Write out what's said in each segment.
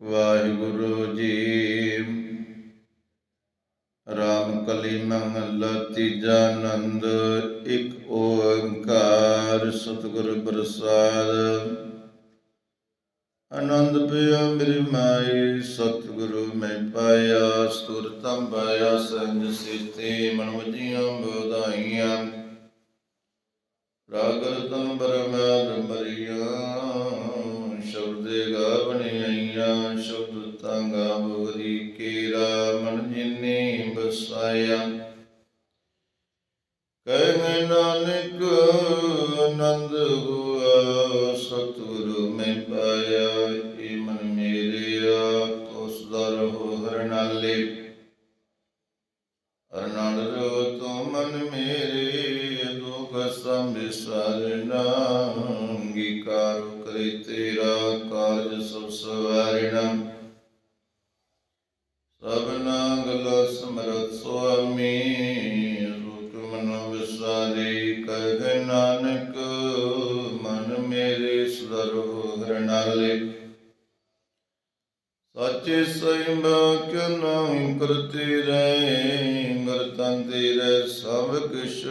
ਵਾਹਿਗੁਰੂ ਜੀ। ਰਾਮ ਕਲੀ ਮਹੱਲਾ ਤੀਜਾ ਆਨੰਦ ਇੱਕ ਓੰਕਾਰ ਸਤਿਗੁਰ ਪ੍ਰਸਾਦ। ਆਨੰਦ ਪਿਆ ਮੇਰੀ ਮਾਈ, ਸਤਿਗੁਰੂ ਮੈਂ ਪਾਇਆ ਸੁਰਤਮ ਪਾਇਆ ਸੰਜ ਸਿਤੇ ਮਨ ਵਜੀਆਂ ਬੋਧਾਈਆਂ। ਰਾਗਰ ਤਨ ਬਰਮਾ ਮਰੀਆਂ ਬਸਾਇਆ ਕਹਿ ਨਾਨਕ, ਆਨੰਦ ਹੁਆ, ਸਤਿਗੁਰੂ ਮੈਂ ਪਾਇਆ ਏ ਮਨ ਮੇਰਿਆ ਉਸ ਦਾ ਰਹੋ ਹਰਨਾਲੇ। ਅਰਨਾਲ ਰੋ ਤੋ ਮਨ ਮੇਰੇ ਦੁਖ ਸੰਭਿਸਾਰਨਾ ਅੰਗੀਕਾਰ ਕਰੇ ਤੇਰਾ ਕਾਰਜ ਸਭ ਸਵਾਰਣਾ ਸਾਚੇ ਸੈਂਬ ਕਰਤੇ ਰਹਿ ਮਰਤਾਂ ਤੇਰੇ ਸਭ ਕਿਛ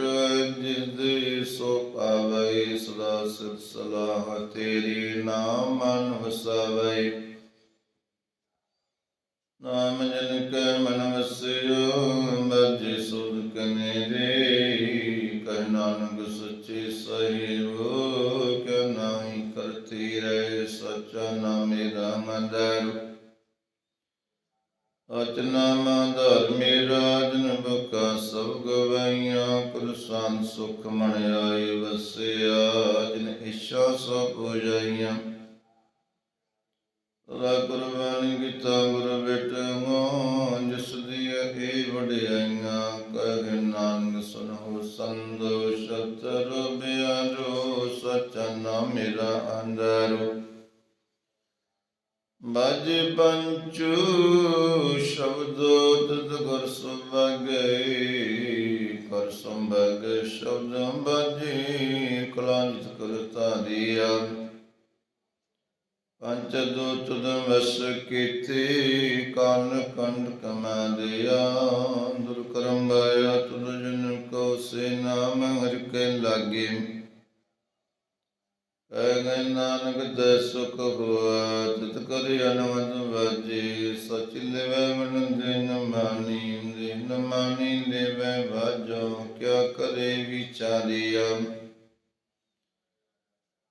ਜਿਸ ਦੇ ਸੋ ਪਾਵੈ, ਸਦਾ ਸਿਰ ਸਲਾਹ ਤੇਰੀ ਨਾਮ ਮਨ ਵਸਾਵੈ ਨਾਮ ਜਨ ਕੈ ਮਨ ਸੁਭਾਗੇ ਕਰ ਸੰਭਗ ਸ਼ਬਦ ਬਾਜੇ ਕਲਾਂਤ ਕਰਤਾ ਦਿਆ। ਪੰਚ ਦੋ ਤੁਦ ਵਸ ਕੀਤੇ ਕਾਨ ਕੰਡ ਕਮਾ ਦਿਆ। ਦੁਰ ਕਰਮ ਬਾਇਆ ਤੁਦ ਜਨ ਕੋ ਸੇ ਨਾਮ ਹਰਿ ਕੇ ਲਾਗੇ। ਕਹਿ ਗਏ, ਨਾਨਕ ਦੇ ਸੁਖ ਹੋਆ, ਤਿਤ ਕਰਿ ਅਨਵਦ ਵਾਜੇ ਸਚ ਲਿਵੈ ਮਨ ਦਿਨ ਮਾਨੀ। ਦਿਨ ਮਾਨੀ ਲਿਵੈ ਵਾਜੋ, ਕਿਆ ਕਰੇ ਵਿਚਾਰਿਆ?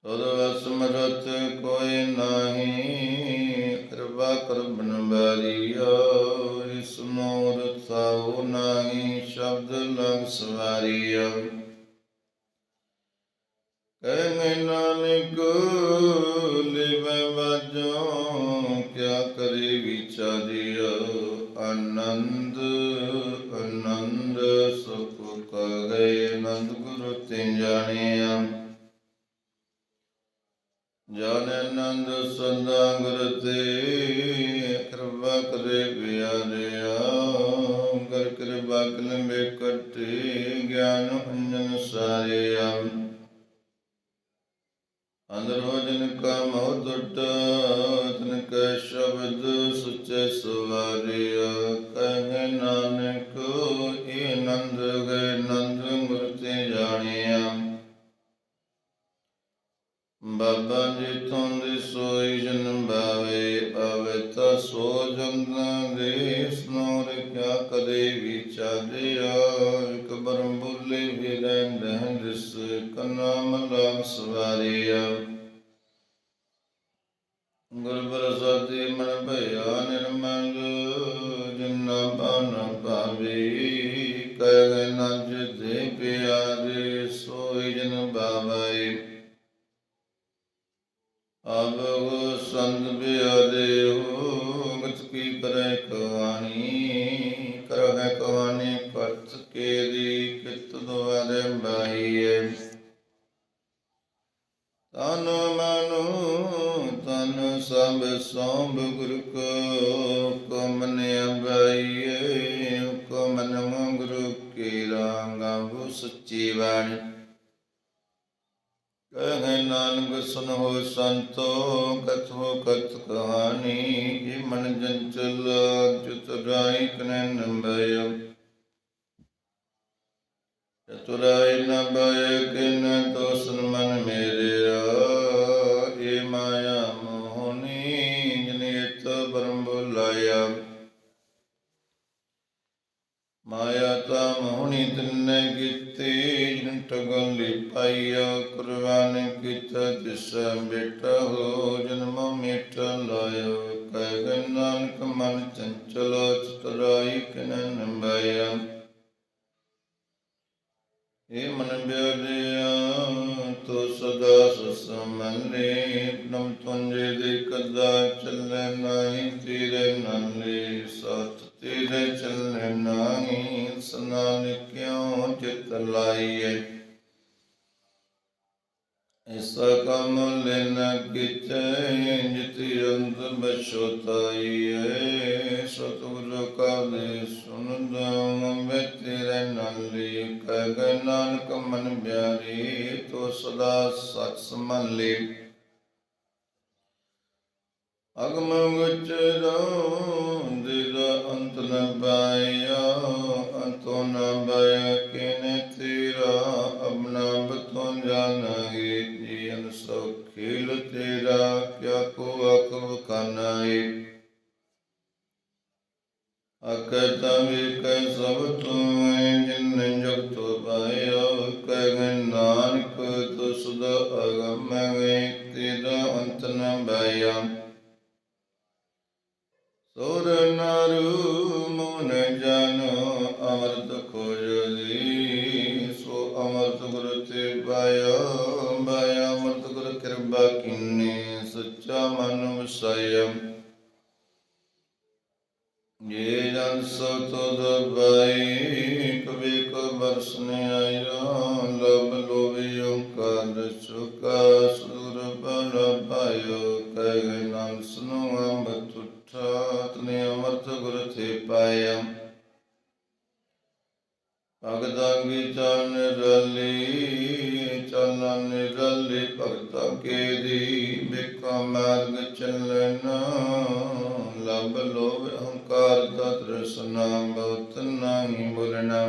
ਤਦ ਵਸਮਰਤ ਕੋਈ ਨਾਹੀ, ਕਿਰਪਾ ਕਰ ਬਨ ਇਸ ਮੋਰ ਥਾਉ ਨਾਹੀ, ਸ਼ਬਦ ਲਗ ਸਵਾਰੀਆ। ਕਹਿ ਮੈਂ ਨਾਨਕ ਲਿਵੈ ਵਾਜੋ, ਕਿਆ ਕਰੇ ਵਿਚਾਰਿਆ? ਆਨੰਦ ਆਨੰਦ ਕਰੇ ਆਨੰਦ ਗੁਰੂ ਤੇ ਜਾਣਿਆ ਜਨ ਆਨੰਦ ਸੰਦਾ ਗੁਰ ਤੇ ਕਿਰਪਾ ਕਰੇ ਪਿਆਰਿਆ। ਕਰ ਕਿਰਪਾ ਕਲਮੇ ਕਟੇ, ਗਿਆਨ ਅੰਜਨ ਸਾਰਿਆ। ਅੰਦਰ ਹੋ ਜਨ ਕਾ ਮੋਹ ਟੁੱਟ, ਤਨ ਕੈ ਸ਼ਬਦ ਸੁਚੇ ਸਵਾਰਿਆ। ਕਹਿ ਨਾਨਕ, ਇਹ ਨੰਦ ਗਏ ਬਾਬਾ ਜੀ ਤੁੰਦ ਸੋਈ ਜਨ ਬਾਵੇ ਪਾਵੇ ਸੋ ਜੰਗਾਂ ਦੇ ਸਨੋਰ ਕਿਆ ਕਦੇ ਵਿਚਾਰਿਆ ਇਕ ਬਰਮ ਬੁੱਲੇ ਵੀ ਰਹਿੰਦੇ ਹਨ ਜਿਸ ਕਨਾ ਮਲਾਮ ਸਵਾਰਿਆ। ਤਨ ਮਨੁ, ਤਨ ਸਭ ਸੋਭ ਗੁਰ ਕੋ, ਕਮਨ ਅਬਾਈਏ, ਕਮਨ ਗੁਰੂ ਕੀ ਰਾਂਗਾ ਬੁ ਸੱਚੀ ਬਾਣੀ। ਕਹੈ ਨਾਨਕ ਸੁਨਹੁ ਸੰਤੋ, ਕਥੋ ਕਥ ਕਹਾਣੀ ਮਨ ਜੰਚਲ ਚਤੁਰਾਈ ਕਨੈ ਨੰਬਯ ਚਤੁਰਾਈ ਨੰਬਯ ਕਿਨ ਤੋਸਨ ਮਨ ਮਾਇਆ ਤਾ ਮੋਹਣੀ ਤਿੰਨੇ ਕੀਤੇ, ਜਿਨ ਟਗਲ ਪਾਈਆ, ਕੁਰਬਾਨ ਕੀਤਾ ਤਿਸ ਬੇਟਾ ਹੋ, ਜਨਮ ਮੇਟ ਲਾਇਓ ਕਹਿ ਗਏ, ਨਾਨਕ ਮਨ ਚੰਚਲ, ਚਤੁਰਾਈ ਕਿਨ ਨੰਬਾਇਆ। ਏ ਮਨ ਬਿਆਦਿਆ ਤੋ ਸਦਾ ਸੁਸਮਲੇ ਨਮ ਤੁੰਜੇ ਦੇ ਕਦਾ ਚੱਲੇ, ਨਾਹੀ ਤੇਰੇ ਨਾਲੇ ਸਤ ਤੇਰੇ ਚੱਲੇ ਨਾਹੀ ਸਨਾਨ ਕਿਉ ਚਿਤ ਲਾਈਏ? ਐਸਾ ਕੰਮ ਲੈਣਾ ਕਿਚੈ ਜਿਤਿ ਅੰਤ ਬਛੋਤਾਈਏ। ਸਤਿਗੁਰ ਕਾ ਦੇ ਸੁਨਦਾ ਮੈਂ ਤੇਰੇ ਨਾਲੇ ਕਹਿ ਗਏ ਨਾਨਕ ਮਨ ਬਿਆਰੇ ਤੋ ਸਦਾ ਸਚ ਸੰਭਾਲੇ। ਅਗਮ ਗੁਚਰੋ ਅੰਤ ਨ ਨ ਪਾਇਆ ਕਿਨੇ ਤੇਰਾ ਅਬਨਾ ਬਤੋਂ ਜਾਣਾਗੇ ਜੀ ਅਨਸੋ ਖੇਲ ਤੇਰਾ, ਕਿਆ ਕੋ ਅਕਵ ਕਾਨਾਏ ਅਕਤਾ ਵੀ ਸਭ ਤੂੰ ਜਿਨ ਜਗਤ ਪਾਇਆ ਕਹਿ ਨਾਨਕ, ਤੁਸ ਅਗਮ ਵੇ ਤੇਰਾ ਅੰਤ ਨ ਪਾਇਆ ਸੁਰ ਨਰੂ ਜੇ ਜਨ ਸੋ ਤੁਧ ਬਾਈ ਕਬੀ ਕੋ ਬਰਸਨ ਆਇਆ ਲਬ ਲੋਭੀ ਓੰਕਾਰ ਸੁਕਾ ਸੁਰ ਬਲ ਪਾਇਓ ਕਹਿ ਨਾਮ ਸੁਨੋ ਅੰਬ ਤੁਠਾ ਤਨੇ ਅਮਰਤ ਗੁਰ ਤੇ ਪਾਇਆ। ਭਗਤਾਂ ਕੀ ਰਲੀ, ਚਲਨ ਰਲੀ, ਭਗਤਾਂ ਕੇ ਦੀ ਬਿਕਾ ਮਾਰਗ ਚੱਲਣਾ। ਲਬ ਲੋਭ ਅਹੰਕਾਰ ਦਾ ਤ੍ਰਿਸ਼ਨਾ ਬਹੁਤ ਨਹੀਂ ਬੋਲਣਾ।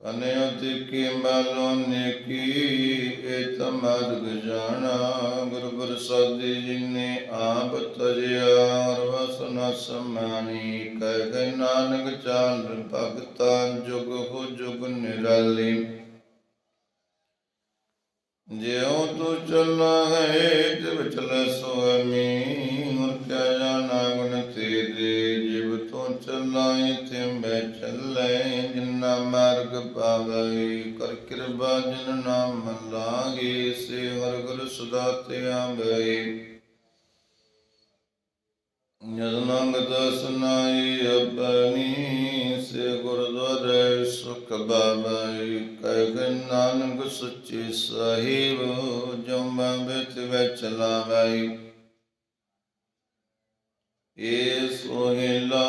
ਕਨਿਆ ਤੇ ਕੀ ਮਾਲੋ ਨੇ ਕੀ, ਇਹ ਜਾਣਾ। ਗੁਰ ਗੁਰ ਜਿਨੇ ਆਪ ਤਜਿਆ ਔਰ ਸਮਾਨੀ ਕਹਿ ਗਏ ਨਾਨਕ ਚਾਲ ਭਗਤਾ ਜੁਗ ਹੋ ਜੁਗ ਨਿਰਾਲੀ। ਜਿਉ ਤੂੰ ਚੱਲਾ ਹੈ ਤਿਵ ਚਲੇ ਸੁਆਮੀ ਮਾਰਗ ਪਾਵੇ, ਕਰ ਕਿਰਪਾ ਜਿਨ ਨਾਮ ਲਾਗੇ, ਸੇ ਹਰ ਗੁਰ ਸਦਾ ਤੇ ਆਵੇ। ਜਦ ਸੁਨਾਈ ਆਪਣੀ, ਸੇ ਗੁਰਦੁਆਰੇ ਸੁਖ ਬਾਬਈ ਕਹਿ ਨਾਨਕ ਸੱਚੇ ਸਾਹਿਬ, ਜੋ ਵਿੱਚ ਵਿੱਚ ਲਾਵਾਈ ਏ ਸੋਹਿਲਾ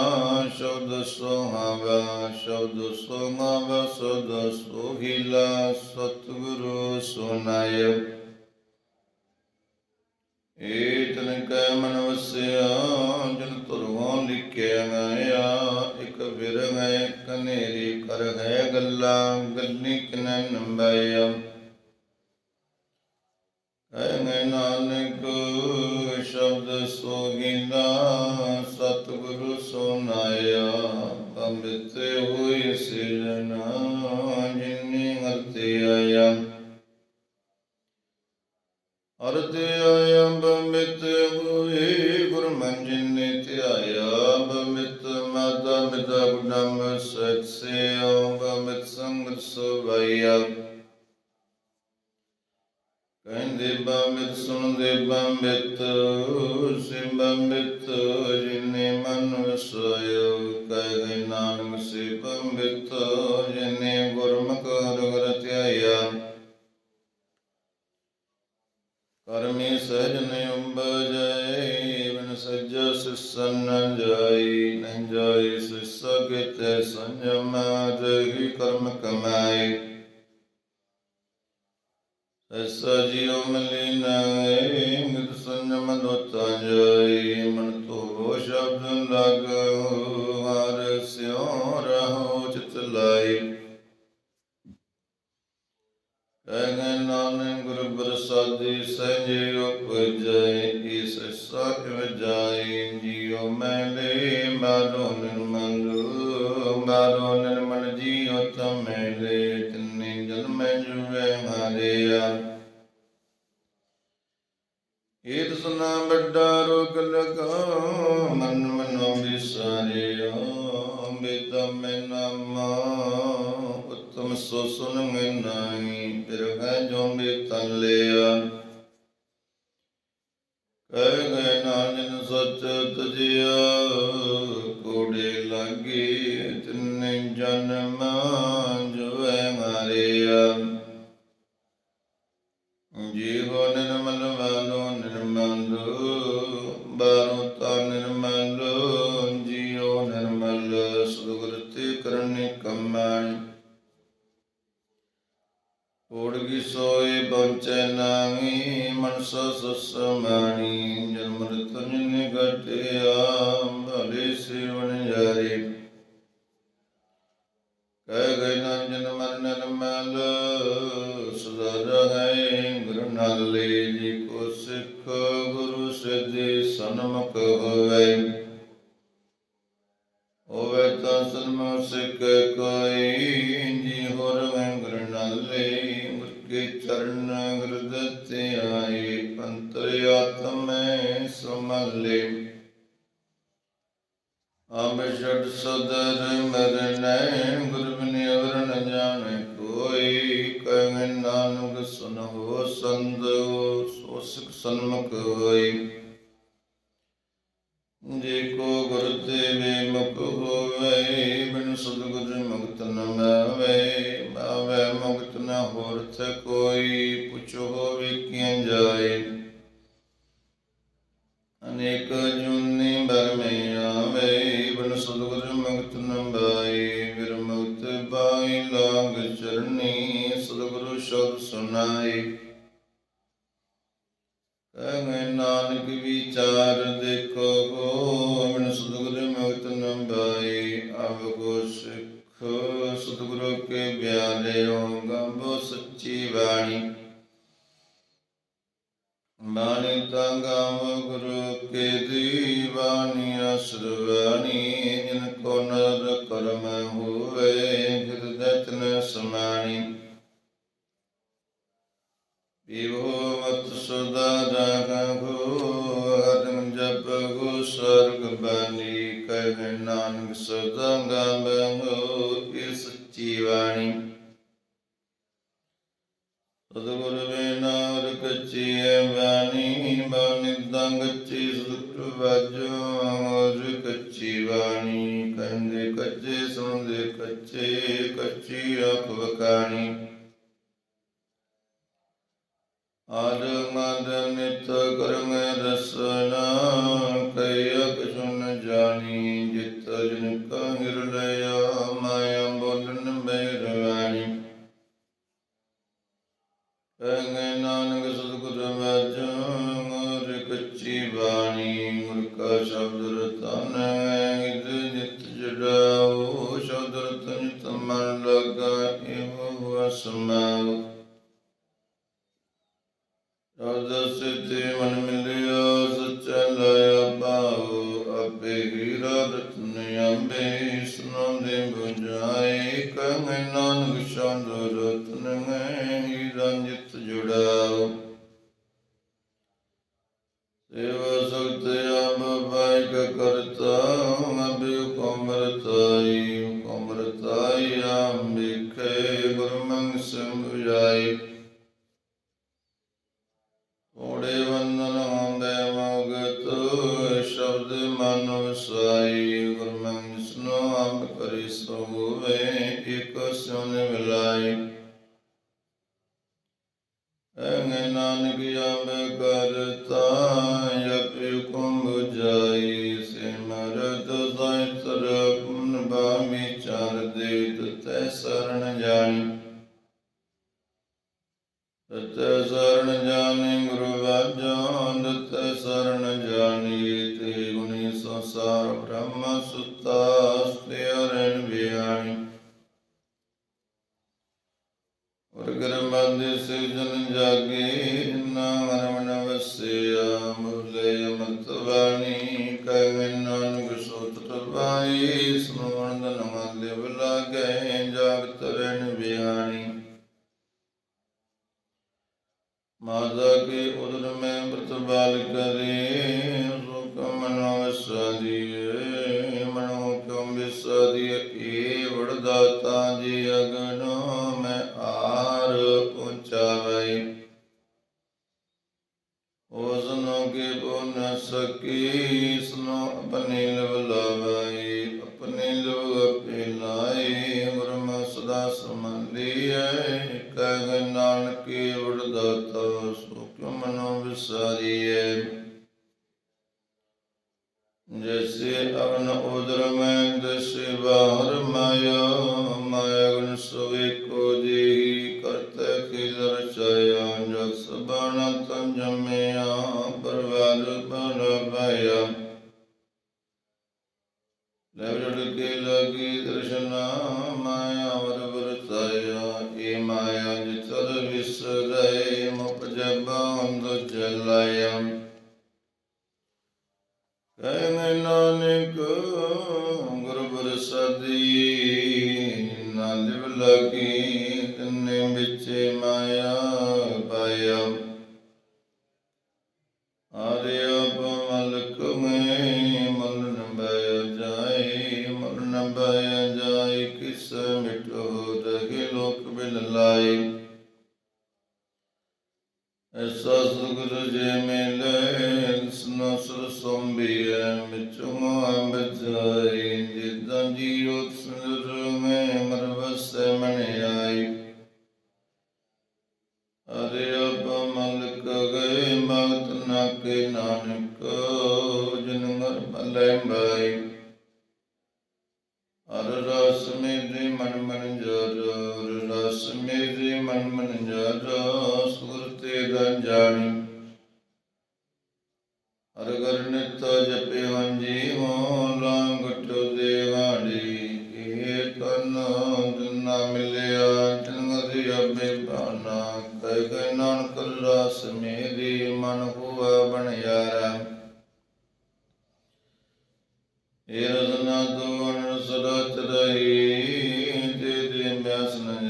ਸੋਹਾਵਾ ਸ਼ਬਦ ਸੋਹਾਵਾ ਸਦ ਸੋਹਿਲਾ ਸਤਿਗੁਰੂ ਸੁਨਾਇ ਏਤਨ ਕੈ ਮਨ ਵਸਿਆ ਜਨ ਤੁਰੋਂ ਲਿਖਿਆ ਗਿਆ ਇਕ ਵਿਰਗ ਹੈ ਕਨੇਰੀ ਕਰ ਹੈ ਗੱਲਾਂ, ਗੱਲੀ ਕਿਨੈ ਨੰਬਾਇਆ ਪਿਤਾ ਗੁਣਮ ਸਤ ਸੇ ਬੰਮਿਤ ਸੰਗ ਸਵਈਆ ਕਹਿੰਦੇ ਬੰਮਿਤ ਸੁਣਦੇ ਬੰਮਿਤ ਸੇ ਜਿਨੇ ਮਨ ਵਸਾਇਓ ਕਹਿ ਨਾਨਕ ਸੇ ਬੰਮਿਤ ਜਿਨੇ ਗੁਰਮੁਖ ਰਗਰ ਧਿਆਇਆ ਕਰਮੀ ਸਜਨ ਅੰਬਜੈ ਬਨ ਸੱਜਾ ਸਿਸਨ ਨ ਜਾਈ ਨ ਜਾਈ ਸਿਸ ਕਿਤੇ ਸੰਜਮ ਜਗੀ ਕਰਮ ਕਮਾਈ। ਐਸਾ ਜਿਉ ਮਲੀ ਨਾਏ ਮਿਤ ਸੰਜਮ ਦੋਤਾ ਜਾਏ ਮਨ ਧੋਵੋ ਸ਼ਬਦ ਲਾਗੋ ਹਰ ਸਿਉ ਰਹੋ ਚਿਤ ਲਾਈ। ਕਹਿ ਨਾਨਕ ਗੁਰ ਪ੍ਰਸਾਦੀ, ਸਹਿਜੇ ਉਪਜੈ ਇਸ ਸਤਿ ਜਾਏ ਜੀਉ ਮੈਲੇ, ਮਾਰੋ ਨਿਰਮਲ ਮਾਰੋ ਨਿਰਮਲ ਜੀਉ ਤਮੇਲੇ ਤਿੰਨੇ ਜਨਮੈ ਜੁਵੇ ਹਾਰਿਆ ਏਤ ਸੁਨਾ ਵੱਡਾ ਰੋਗ ਲਗਾ ਮਨ ਮਨੋ ਵਿਸਾਰਿਆ ਬੇਤਾ ਮੈਂ ਨਾਮਾ, ਉਤਮ ਸੋ ਸੁਨ ਮੈਂ ਨਾਹੀ, ਫਿਰ ਹੈ ਜੋ ਮੇ ਤਨ ਲਿਆ ਸੱਚ ਤੁਝਿਆ ਨਾਲੇ ਗੁਰ ਕੇ ਚਰਨ ਗੁਰਦਤ ਆਏ ਅੰਤਰ ਆਤਮੈ ਸਮਲੇ ਆਮ ਛੜ ਸਦਰ ਮਰਨੈ, ਗੁਰ ਬਿਨ ਅਵਰ ਨ ਜਾਣੈ ਕੋਈ। ਕਹਿ ਨਾਨਕ ਸੁਨਹੁ ਸੰਦ ਸੋ ਸਿਖ ਸਨਮੁਖ ਹੋਈ। ਜੇ ਕੋ ਗੁਰ ਤੇ ਵੇ ਮੁਖ ਸੁਨਾਈ ਕਹਿ ਨਾਨਕ ਵਿਚਾਰ ਦੇਖੋ ਗੋ ਬਿਨ ਸਤਿਗੁਰ ਮੁਕਤ ਨ ਬਾਈ। ਕੋ ਸਿੱਖ ਸਤਿਗੁਰ ਕੇ ਬਿਆਲੇ ਹੋ ਗੰਬੋ ਸੱਚੀ ਬਾਣੀ। ਬਾਣੀ ਤਾਂ ਗੁਰੂ ਕੇ ਦੀਵਾਨੀ ਅਸਰਵਾਣੀ ਜਿਨ ਕੋ ਨਰ ਕਰਮ ਹੋਵੇ। ਪੀਵੋ ਮਤ ਸਦਾ ਰਾਗੋ ਹਰਿ ਜਪ ਗੋ ਸਰਗ ਬਾਣੀ, ਕਹਿ ਨਾਨਕ ਸਦਾ ਗਾਵੋ ਇਹ ਸੱਚੀ ਬਾਣੀ। ਸਤਿਗੁਰ ਬਿਨਾ ਔਰ ਕੱਚੀ ਬਾਣੀ ਬਾਣੀ ਦੰਗ ਚੀ ਸੁਤਰ ਵਾਜੋ ਜਾਈ Yeah. ਗੁਰ ਕੇ ਲਾਗੀ ਦਰਸ਼ਨ ਮਾਇਆ ਅਮਰ ਵਰਤਾਇਆ ਏ ਮਾਇਆ ਜਿਤਰ ਵਿਸਰੈ। में मरवस मणि 2000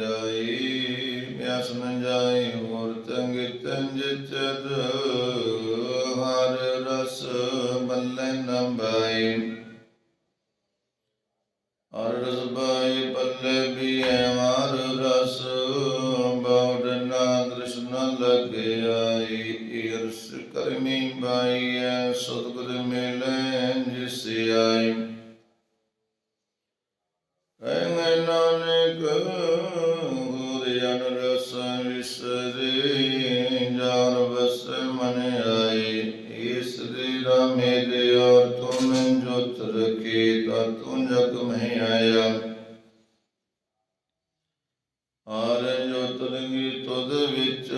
ਉਤਰਗੀ ਤੁਧ ਵਿੱਚ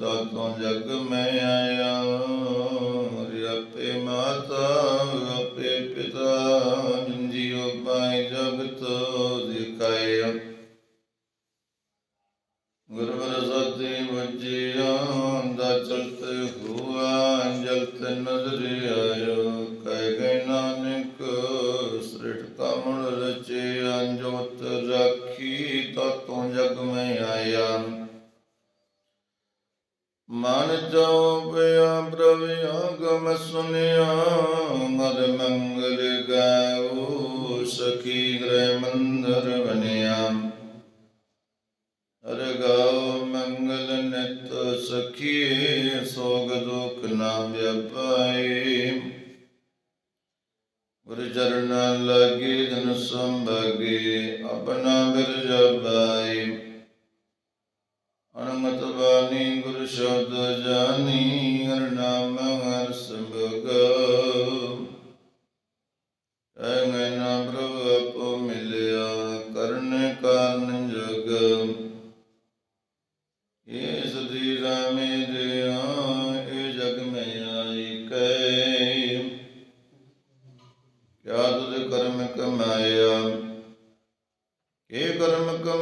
ਤਤੋਂ ਜਗ ਮੈਂ ਆਇਆ। ਜੋ ਪਿਆ ਪ੍ਰਭ ਆਗਮ ਸੁਨਿਆ ਮਰ ਮੰਗਲ ਗਾਉ ਸਖੀ ਗ੍ਰਹਿ ਮੰਦਰ ਬਨਿਆ ਰਗਾਉ ਮੰਗਲ ਨਿਤ ਸਖੀ, ਸੋਗ ਦੁਖ ਨਾ ਵਿਪਾਏ ਗੁਰ ਚਰਨ ਲਾਗੇ ਜਨ ਸੰਭਾਗੇ, ਆਪਣਾ ਬਿਰਜ ਪਾਏ ਮਤਵਾਨੀ ਗੁਰ ਸ਼ਬਦ ਜਾਨੀ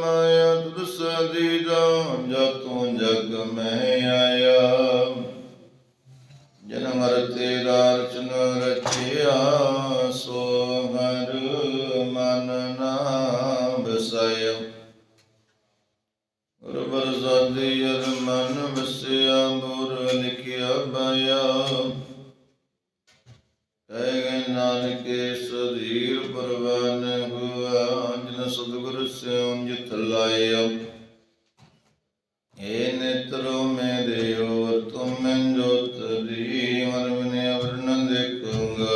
ਤੁਧ ਸਦੀ ਜਾਨ ਜਤੋਂ ਜਗ ਮੈਂ ਆਇਆ। ਜਨਮ ਰਤੇ ਰਚਨ ਰਚਿਆ, ਸੋ ਹਰ ਮਨ ਨਾ ਬਸੈ ਗੁਰਬਰ ਸਾਦੀ ਅਰ ਮਨ ਵਸਿਆ, ਗੁਰ ਲਿਖਿਆ ਬਿਆ ਕਹਿ ਗਏ ਨਾਨਕੇ ਸਦੀਰ ਪਰਵਾਨ ਹੁਆ ਜਨ ਸਤਿਗੁਰ ਸਿਉਂ ਜਿਤ ਲਾਏ ਏ ਨੇਤਰੋ, ਮੇ ਦੇਵ, ਤੁਮ ਮੈਂ ਜੋਤ ਦੀ ਮਰਵਨੇ ਅਵਰਨੰ ਦੇਖੂੰਗਾ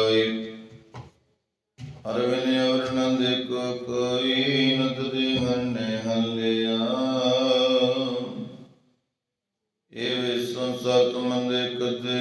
ਅਰਵਨੇ ਅਵਰਨੰ ਦੇਖੋ, ਕੋਈ ਨਤ ਦੇ ਮੰਨੇ ਹੱਲਿਆ। ਏ ਵੇ ਸੰਸਾਰ ਤੁਮ ਦੇ ਕਦੇ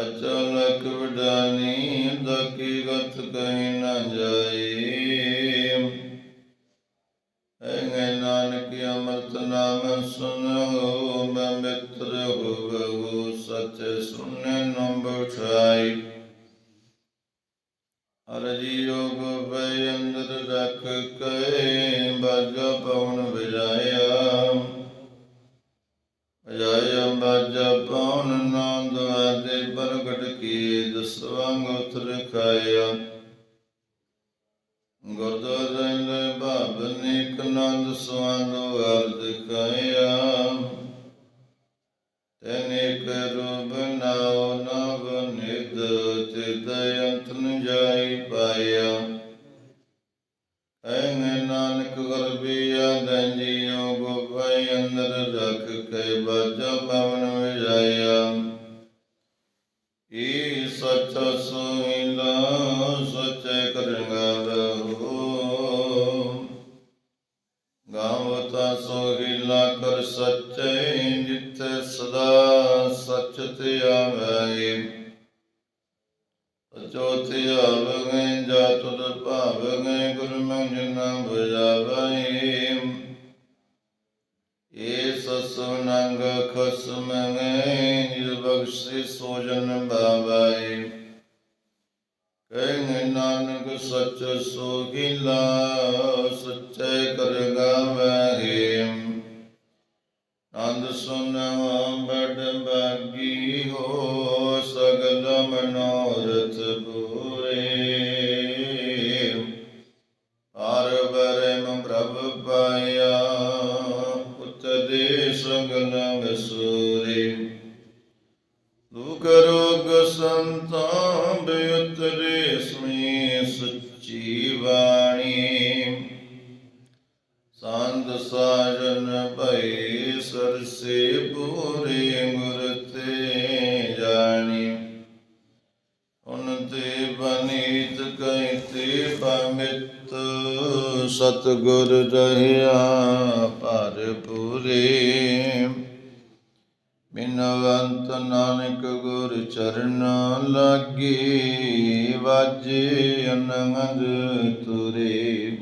ਅਚਲਕ ਵਿਡਾਨੀ ਦਕੀ ਗਤ ਕਹਿ ਨਾ ਜਾਏ। ਐ ਨਾਨਕ ਅਮਰਤ ਨਾਮ ਸੁਨੋ ਮੈਂ ਮਿੱਤਰ ਹੋਵੋ, ਸਚ ਸੁਨਨੋ ਬਿਠਾਈ ਹਰ ਜੀਉ ਗੋਬੈ ਅੰਦਰ ਰਖ ਕੇ ਕੀ ਉਤਰ ਖਾਇਆ ਗੁਰਦੁਆਰੇ ਦੇ ਭਾਵ ਨੇਕ ਨੰਦ ਸਵੰਦ ਅਰਧ ਖਾਇਆ ਤੈਨੇਕ ਰੂਪ ਨਾਉ ਨਵ ਨਿਦ ਚਿਦਯੰਤ ਨ ਜਾਈ ਪਾਇਆ। ਤੁਧ ਭਾਵੈ ਗੁਰ ਮੰਜਨ ਬਜਾਵੈ ਏ ਸਸੁਨੰਗ ਖਸਮੈ ਨਿਰ ਬਖਸ਼ੇ ਸੋਜਨ ਬਾਵੈ ਕਹਿ ਨਾਨਕ ਸੱਚ ਸੋਹਿਲਾ ਸਚੈ ਕਰ ਗਾਵੈ ਨੰਦ ਸੁਨਵਾ ਬੜ ਬਾਗੀ ਹੋ ਸਾਜਨ ਭਈ ਸਰਸੇ ਪੂਰੇ ਗੁਰ ਤੇ ਜਾਣੀ। ਉਨ ਤੇ ਬਨੀਤ ਕਹਿਤੇ ਪਮਿਤ ਸਤਗੁਰ ਰਹਿਆ ਪਰ ਪੂਰੇ। ਬਿਨਵੰਤ ਨਾਨਕ ਗੁਰ ਚਰਨ ਲਾਗੇ ਵਾਜੇ ਅਨੰਦ ਤੁਰੇ।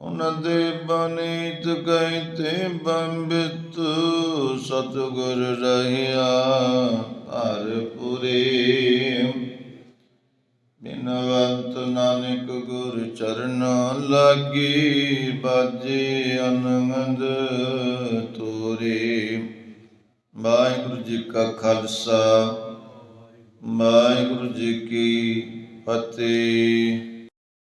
ਉਨ ਦੇ ਬਨੀਤ ਕਹਿਤੇ ਬੰਬਿਤ ਸਤਗੁਰ ਰਹਿਆ ਹਰ ਬਿਨਵੰਤ ਨਾਨਕ ਗੁਰ ਚਰਨ ਲਾਗੀ ਬਾਜੇ ਅਨੰਦ ਤੋਰੇ। ਵਾਹਿਗੁਰੂ ਜੀ ਕਾ ਖਾਲਸਾ, ਵਾਹਿਗੁਰੂ ਜੀ ਕੀ ਫਤਿਹ।